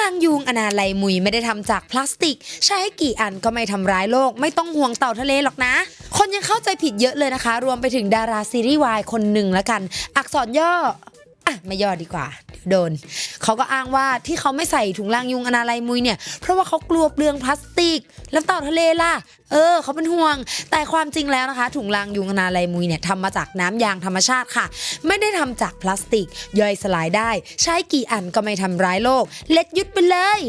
ลางยุงอนาไลมุยไม่ได้ทำจากพลาสติก ใช้กี่อันก็ไม่ทำร้ายโลก ไม่ต้องห่วงเต่าทะเลหรอกนะ คนยังเข้าใจผิดเยอะเลยนะคะ รวมไปถึงดาราซีรีส์วายคนหนึ่งละกัน อักษรย่ออะไม่ย่อดีกว่า โดนเขาก็อ้างว่าที่เขาไม่ใส่ถุงลางยุงอนาลัยมุยเนี่ย เพราะว่าเขากลัวเปลืองพลาสติก แล้วเต่าทะเลล่ะ เออเขาเป็นห่วง แต่ความจริงแล้วนะคะ ถุงลางยุงอนาลัยมุยเนี่ยทำมาจากน้ำยางธรรมชาติค่ะ ไม่ได้ทำจากพลาสติก ย่อยสลายได้ ใช้กี่อันก็ไม่ทำร้ายโลก เล็ดยุดไปเลย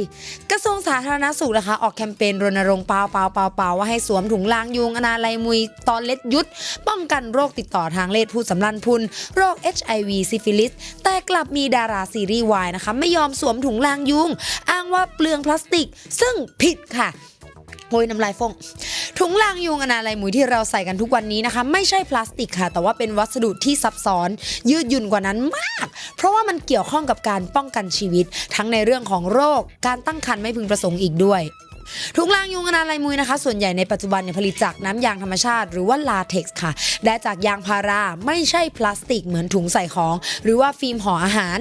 กระทรวงสาธารณสุขนะคะ ออกแคมเปญรณรงค์เปล่าเปล่าเปล่าเปล่าว่าให้สวมถุงลางยุงอนาลัยมุย ตอนเล็ดยุด ป้องกันโรคติดต่อทางเลือดผู้สำลันพุนโรค HIV ซิฟิลิสแต่กลับมีดาราซีรีส์วายนะคะไม่ยอมสวมถุงลางยุง อ้างว่าเปลืองพลาสติก ซึ่งผิดค่ะโอยน้ำลายฟงถุงลางยุงอนาลัยมุยที่เราใส่กันทุกวันนี้นะคะ ไม่ใช่พลาสติกค่ะ แต่ว่าเป็นวัสดุที่ซับซ้อน ยืดหยุ่นกว่านั้นมาก เพราะว่ามันเกี่ยวข้องกับการป้องกันชีวิต ทั้งในเรื่องของโรค การตั้งครรภ์ไม่พึงประสงค์อีกด้วย ถุงลางยุงอนาลัยมุยนะคะ ส่วนใหญ่ในปัจจุบันเนี่ยผลิตจากน้ำยางธรรมชาติ หรือว่าลาเท็กซ์ค่ะได้จากยางพาราไม่ใช่พลาสติกเหมือนถุงใส่ของ หรือว่าฟิล์มห่ออาหาร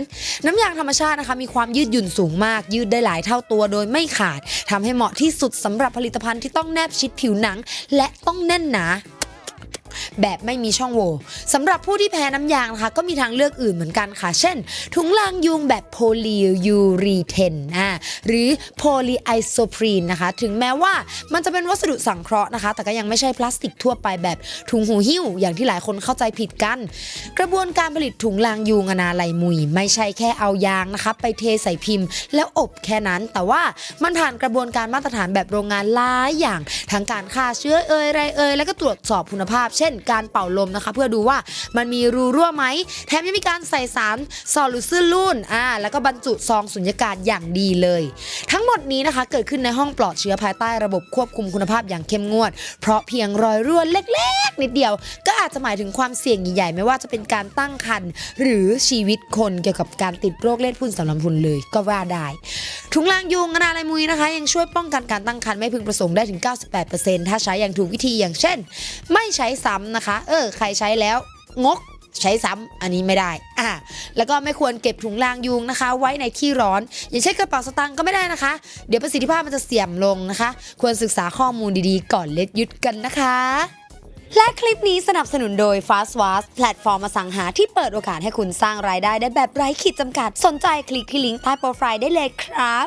น้ำยางธรรมชาตินะคะ มีความยืดหยุ่นสูงมาก ยืดได้หลายเท่าตัวโดยไม่ขาดทำให้เหมาะที่สุดสำหรับผลิตภัณฑ์ที่ต้องแนบชิดผิวหนัง และต้องแน่นหนา แบบไม่มีช่องโหว่สำหรับผู้ที่แพ้น้ำยางนะคะก็มีทางเลือกอื่นเหมือนกันค่ะ เช่น ถุงลางยุงแบบโพลียูรีเทนอ่าหรือโพลีไอโซพรีนนะคะ ถึงแม้ว่ามันจะเป็นวัสดุสังเคราะห์นะคะ แต่ก็ยังไม่ใช่พลาสติกทั่วไปแบบถุงหูหิ้ว อย่างที่หลายคนเข้าใจผิดกัน กระบวนการผลิตถุงลางยุงอนาลัยมุย ไม่ใช่แค่เอายางนะคะไปเทใส่พิมพ์ แล้วอบแค่นั้นแต่ว่ามันผ่านกระบวนการมาตรฐานแบบโรงงานหลายอย่างทั้งการฆ่าเชื้อเอ่ยไรเอ่ยแล้วก็ตรวจสอบคุณภาพเช่น การเป่าลมนะคะ เพื่อดูว่ามันมีรูรั่วไหมแถมยังมีการใส่สารซอลูซิลลูนอ่าแล้วก็บรรจุซองสุญญากาศอย่างดีเลย ทั้งหมดนี้นะคะ เกิดขึ้นในห้องปลอดเชื้อภายใต้ระบบควบคุมคุณภาพอย่างเข้มงวด เพราะเพียงรอยรั่วเล็กๆนิดเดียว ก็อาจจะหมายถึงความเสี่ยงใหญ่ๆไม่ว่าจะเป็นการตั้งครรภ์หรือชีวิตคนเกี่ยวกับการติดโรคเลือดพุ่นสำลักพุนเลยก็ว่าได้ ถุงลางยุงอนาลัยมุยนะคะ ยังช่วยป้องกันการตั้งครรภ์ไม่พึงประสงค์ได้ถึง 98%ถ้าใช้อย่างถูกวิธีอย่างเช่น ไม่ใช้ซ้ำนะคะ เออ ใครใช้แล้วงกใช้ซ้ำอันนี้ไม่ได้อ่าแล้วก็ไม่ควรเก็บถุงลางยุงนะคะ ไว้ในที่ร้อน อย่างเช่นกระเป๋าสตางค์ก็ไม่ได้นะคะ เดี๋ยวประสิทธิภาพมันจะเสื่อมลงนะคะ ควรศึกษาข้อมูลดีๆ ก่อนเล็ดยึดกันนะคะ และคลิปนี้สนับสนุนโดย Fast w a s แพลตฟอร์มอสังหาที่เปิดโอกาสให้คุณสร้างรายได้ได้แบบไร้ขีดจำกัด สนใจคลิกที่ลิงก์ใต้โปรไฟล์ได้เลยครับ